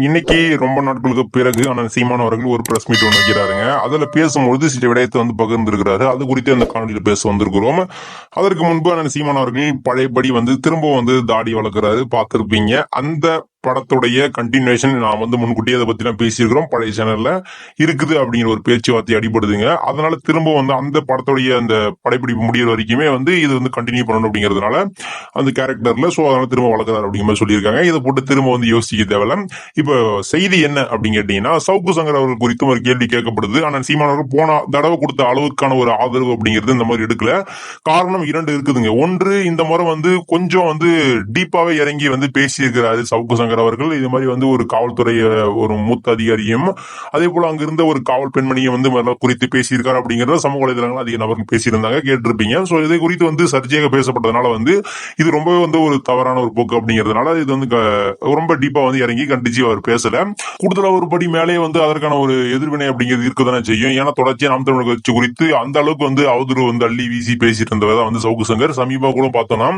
இன்னைக்கு ரொம்ப நாட்களுக்கு பிறகு அண்ணன் சீமான் அவர்கள் ஒரு பிரஸ் மீட் ஒன்று வைக்கிறாருங்க. அதுல பேசும்பொழுது சில விடயத்தை வந்து பகிர்ந்திருக்கிறாரு. அது குறித்து அந்த காணொலியில் பேச வந்திருக்கிறோம். அதற்கு முன்பு அண்ணன் சீமான் அவர்கள் பழையபடி வந்து திரும்ப வந்து தாடி வளர்க்குறாரு பார்த்திருப்பீங்க. அந்த படத்துடைய கண்டினியூஷன் நான் வந்து முன்கூட்டியே அதை பற்றிலாம் பேசியிருக்கிறோம். பழைய சேனல்ல இருக்குது அப்படிங்கிற ஒரு பேச்சுவார்த்தை அடிபடுதுங்க. அதனால திரும்ப வந்து அந்த படத்துடைய அந்த படைப்பிடிப்பு முடியிற வரைக்குமே வந்து இது வந்து கண்டினியூ பண்ணணும் அப்படிங்கிறதுனால அந்த கேரக்டர்ல ஸோ அதனால திரும்ப வளர்க்குறாரு அப்படிங்கிற மாதிரி சொல்லியிருக்காங்க. இதை போட்டு திரும்ப வந்து யோசிக்க தேவையில்ல. இப்போ செய்தி என்ன அப்படின்னு கேட்டீங்கன்னா சவுக்கு சங்கர் அவர்கள் குறித்தும் ஒரு கேள்வி கேட்கப்படுது. ஆனால் சீமானவர்கள் போன தடவை கொடுத்த அளவுக்கான ஒரு ஆதரவு அப்படிங்கிறது இந்த மாதிரி எடுக்கல. காரணம் இரண்டு இருக்குதுங்க. ஒன்று இந்த முறை வந்து கொஞ்சம் வந்து டீப்பாவே இறங்கி வந்து பேசியிருக்கிறாரு சவுக்கு சங்கர் அவர்கள் இது மாதிரி வந்து ஒரு காவல்துறை ஒரு மூத்த அதிகாரியும் அதே போல அங்க இருந்த ஒரு காவல் பெண்மணியும் வந்து குறித்து பேசியிருக்காரு அப்படிங்கறத சமூக வலைதளங்கள் அதிக நபர்கள் பேசியிருந்தாங்க கேட்டிருப்பீங்க. சோ இதை குறித்து வந்து சர்ச்சையாக பேசப்பட்டதுனால வந்து இது ரொம்பவே வந்து ஒரு தவறான ஒரு போக்கு அப்படிங்கிறதுனால இது வந்து ரொம்ப டீப்பா வந்து இறங்கி கண்டிச்சு அவர் பேசல. கூடுதலா ஒரு படி மேலே வந்து அதற்கான ஒரு எதிர்வினை அப்படிங்கிறது இருக்கதானே செய்யும். ஏன்னா தொடர்ச்சியா நாம் தமிழர் கட்சி குறித்து அந்த அளவுக்கு வந்து அவதூறு வந்து அள்ளி வீசி பேசிட்டு இருந்தவர் தான் வந்து சவுக்கு சங்கர். சமீபா கூட பார்த்தோம்னா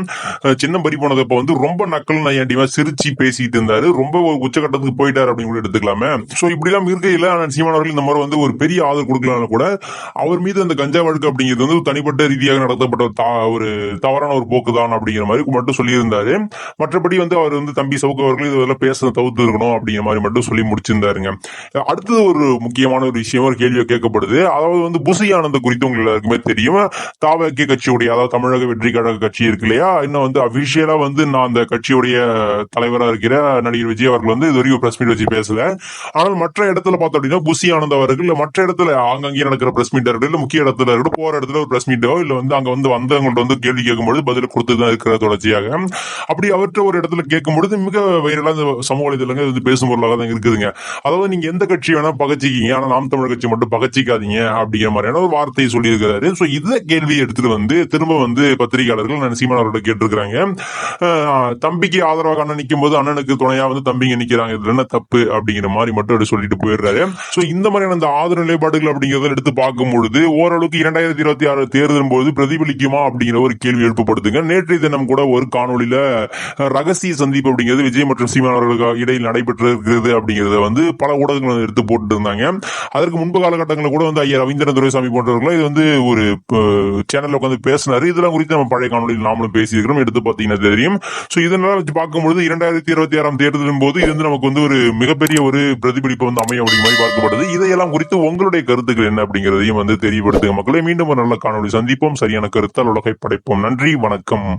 சின்ன பறி போனதப்ப வந்து ரொம்ப நக்கல் நையாண்டிமா சிரிச்சு பேசிட்டு இருந்தாரு ரொம்ப ஒரு உச்சகட்டத்துக்கு போயிட்டாரு அப்படின்னு கூட எடுத்துக்கலாமே. சோ இப்படி எல்லாம் இருக்கையில ஆனால் சீமான் அவர்கள் இந்த மாதிரி வந்து ஒரு பெரிய ஆதரவு கொடுக்கலாம் கூட அவர் மீது அந்த கஞ்சா வழக்கு அப்படிங்கிறது வந்து தனிப்பட்ட ரீதியாக நடத்தப்பட்ட ஒரு தா- ஒரு தவறான ஒரு போக்கு தான் அப்படிங்கிற மாதிரி மட்டும் சொல்லியிருந்தாரு. மற்றபடி வந்து அவர் வந்து தம்பி சவுக்கு அவர்கள் இதெல்லாம் பேச தவிர்த்து இருக்கணும் அப்படிங்கிற மாதிரி மட்டும் சொல்லி முடிச்சிருந்தாருங்க. அடுத்தது ஒரு முக்கியமான ஒரு விஷயம் ஒரு கேள்வி கேட்கப்படுது. அதாவது வந்து புசி ஆனந்த குறித்து உங்களுக்கு எல்லாருக்குமே தெரியும். தாவக்கிய கட்சியுடைய அதாவது தமிழக வெற்றி கழக கட்சி இருக்கு இல்லையா? இன்னும் வந்து அபிஷியலா வந்து நான் அந்த கட்சியுடைய தலைவராக இருக்கிற நடிகர் விஜய் அவர்கள் வந்து இது வரைக்கும் பிரஸ் மீட் வச்சு பேசல. ஆனால் மற்ற இடத்துல பார்த்தோம் அப்படின்னா புசி ஆனந்த் அவர்கள் இல்ல மற்ற இடத்துல அங்கங்கே நடக்கிற பிரஸ் மீட் இருக்கட்டும் இல்ல முக்கிய இடத்துல இருக்கட்டும் போற இடத்துல ஒரு பிரஸ் மீட்டோ இல்ல வந்து அங்க வந்து வந்தவங்கள்ட்ட வந்து கேள்வி கேட்கும்போது பதில் கொடுத்து தான் இருக்கிற தொடர்ச்சியாக. அப்படி அவர்கிட்ட ஒரு இடத்துல கேட்கும்பொழுது மிக வைரலா இந்த சமூக வலைதளங்கள் வந்து பேசும் பொருளாக தான் இருக்குதுங்க. அதாவது நீங்க எந்த கட்சி வேணா பகச்சிக்கிங்க ஆனா நாம் தமிழ் கட்சி மட்டும் பகச்சிக்காதீங்க அப்படிங்கிற மாதிரியான ஒரு வார்த்தையை சொல்லியிருக்கிறாரு. சோ இந்த கேள்வியை எடுத்துட்டு வந்து திரும்ப வந்து பத்திரிகையாளர்கள் நான் சீமான் அவர்கிட்ட கேட்டிருக்கிறாங்க. தம்பிக்கு ஆதரவாக அண்ணன் நிற்கும் போது அண்ணனுக்கு துணையா வந்து தம்பிங்க நிக்கிறாங்க. இதுல என்ன தப்பு அப்படிங்கிற மாதிரி மட்டும் அப்படி சொல்லிட்டு போயிடுறாரு. சோ இந்த மாதிரியான இந்த ஆதரவு நிலைப்பாடுகள் அப்படிங்கறத எடுத்து பார்க்கும் பொழுது ஓரளவுக்கு இரண்டாயிரத்தி இருபத்தி ஆறு தேர்தலும் போது பிரதிபலிக்குமா அப்படிங்கிற ஒரு கேள்வி எழுப்பப்படுதுங்க. நேற்றைய தினம் கூட ஒரு காணொலியில ரகசிய சந்திப்பு அப்படிங்கிறது விஜய் மற்றும் சீமான் அவர்களுக்கு இடையில் நடைபெற்று இருக்கிறது அப்படிங்கறத வந்து பல ஊடகங்கள் எடுத்து போட்டு இருந்தாங்க. அதற்கு முன்பு காலகட்டங்களில் கூட வந்து ஐயா ரவீந்திரன் துரைசாமி போன்றவர்களும் இது வந்து ஒரு சேனல்ல உட்காந்து பேசினாரு. இதெல்லாம் குறித்து நம்ம பழைய காணொலியில் நாமளும் பேசியிருக்கிறோம். எடுத்து பார்த்தீங்கன்னா தெரியும். ஸோ இதனால வச்சு பார்க்கும்பொழுது இரண்டாயிரத்தி இருபத்தி ஆறாம் தேர்தலின் போது இது வந்து நமக்கு வந்து ஒரு மிகப்பெரிய ஒரு பிரதிபலிப்பு வந்து அமையும் அப்படிங்கிற மாதிரி பார்க்கப்படுது. இதையெல்லாம் குறித்து உங்களுடைய கருத்துக்கள் என்ன அப்படிங்கிறதையும் வந்து தெரியப்படுத்துங்க. மக்களை மீண்டும் ஒரு நல்ல காணொலி சந்திப்போம். சரியான கருத்தால் உலகை படைப்போம். நன்றி வணக்கம்.